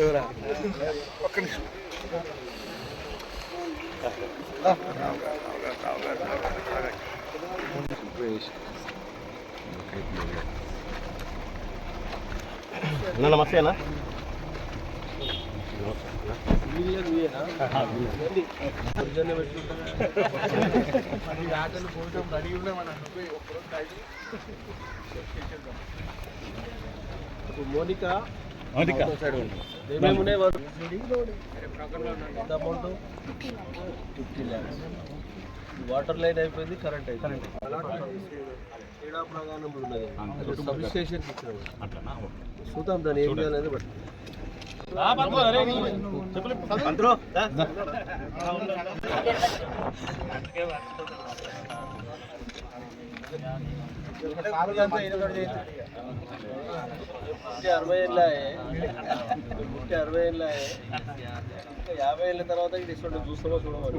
ఒక్క నిమిషం అన్న నమస్తే అన్న. మోనిక ఏమేమి ఉన్నాయి వారు ఎంత amount fifty lakhs water line అయిపోయింది కరెంట్ అయిపోయింది. క్రీడా ప్రాంగణం ఉన్నది సబ్ స్టేషన్ ఇచ్చినాము అట్లనా చూద్దాం దాన్ని ఏం చేయాలనేది బట్టి పుట్టి అరవై ఏళ్ళు పుట్టి అరవై ఏళ్ళు ఇంకా యాభై ఏళ్ళ తర్వాత ఇది చూస్తామో చూడమని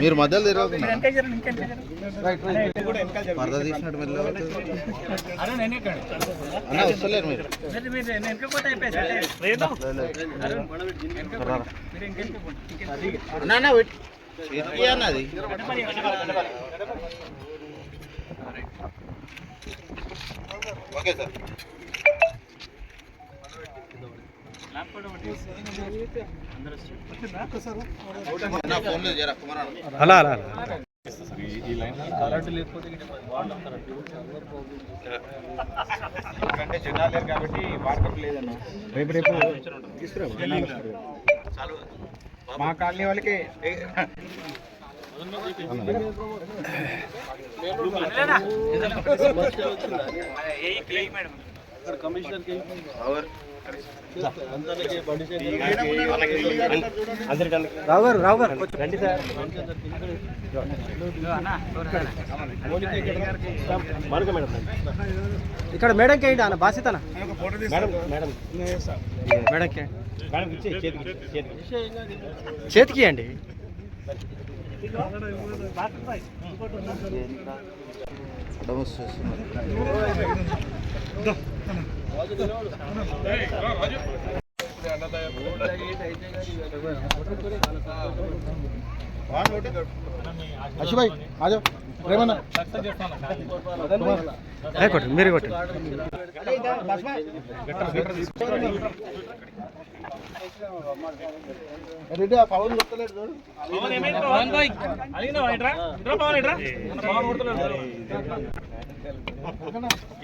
మీరు మధ్యలో తిరగకుండా పరద తీసినట్టు మీరు అన్న వస్తలేరు మీరు. అన్న అన్నది ఓకే సార్. అన్న ఫోన్లో జరా కుమార్ అన్న అలా అలా కరెంట్ లేకపోతే ఇక్కడ వాటర్ కరెంట్ ఎందుకంటే జనాలు లేరు కాబట్టి వార్కప్ లేదన్న రేపు రేపు మా కాలనీ వాళ్ళకి సమస్య వచ్చిందా ఇక్కడ కమిషనర్ కి అందరికి బండి రావు గారు రావు గారు రండి సార్. మేడం ఇక్కడ మేడం కేంటి అన్న బాసితన మేడం మేడం. మేడం కే మేడం ఇచ్చే చేతికి చేతికి చేతికి అండి అశు భాయ్ ఆజో ప్రేమన్న కొట్టండి మీరు కొట్టండి రెడ్డి ఆ పవన్ కొట్టలేడు చూడు.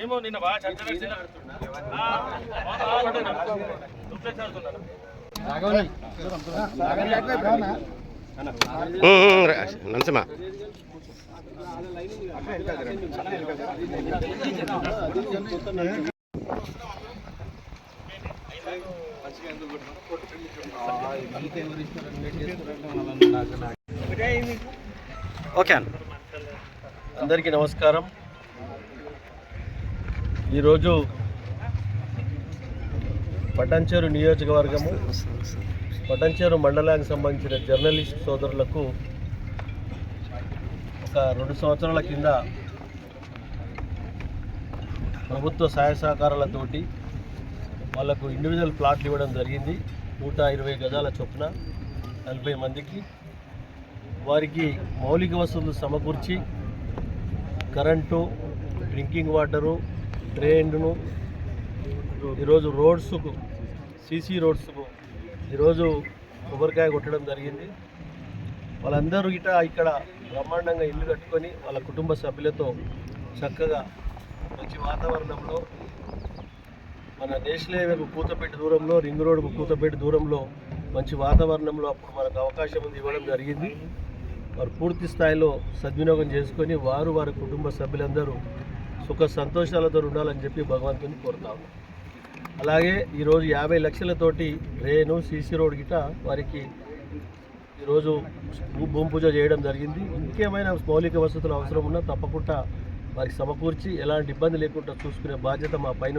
ఏమో నిన్న బాగా చర్చ నరసింహ. ఓకే అందరికీ నమస్కారం. ఈరోజు పటంచేరు నియోజకవర్గము పటంచేరు మండలానికి సంబంధించిన జర్నలిస్ట్ సోదరులకు ఒక రెండు సంవత్సరాల కింద ప్రభుత్వ సహాయ సహకారాలతోటి వాళ్ళకు ఇండివిజువల్ ప్లాట్లు ఇవ్వడం జరిగింది. నూట ఇరవై గజాల చొప్పున నలభై మందికి వారికి మౌలిక వసతులు సమకూర్చి కరెంటు డ్రింకింగ్ వాటరు ట్రైన్ను ఈరోజు రోడ్స్కు సీసీ రోడ్స్కు ఈరోజు కొబ్బరికాయ కొట్టడం జరిగింది. వాళ్ళందరూ ఇట ఇక్కడ బ్రహ్మాండంగా ఇల్లు కట్టుకొని వాళ్ళ కుటుంబ సభ్యులతో చక్కగా మంచి వాతావరణంలో మన నేషనల్ హైవేకు కూతపేట దూరంలో రింగ్ రోడ్కు కూతపేట దూరంలో మంచి వాతావరణంలో అప్పుడు మనకు అవకాశం ఉంది ఇవ్వడం జరిగింది. వారు పూర్తి స్థాయిలో సద్వినియోగం చేసుకొని వారు వారి కుటుంబ సభ్యులందరూ సుఖ సంతోషాలతో ఉండాలని చెప్పి భగవంతుని కోరుతాము అలాగే ఈరోజు యాభై లక్షలతోటి రేను సీసీ రోడ్ గిట వారికి ఈరోజు భూ- భూమి పూజ చేయడం జరిగింది. ఇంకేమైనా మౌలిక వసతులు అవసరం ఉన్నా తప్పకుండా వారికి సమకూర్చి ఎలాంటి ఇబ్బంది లేకుండా చూసుకునే బాధ్యత మా పైన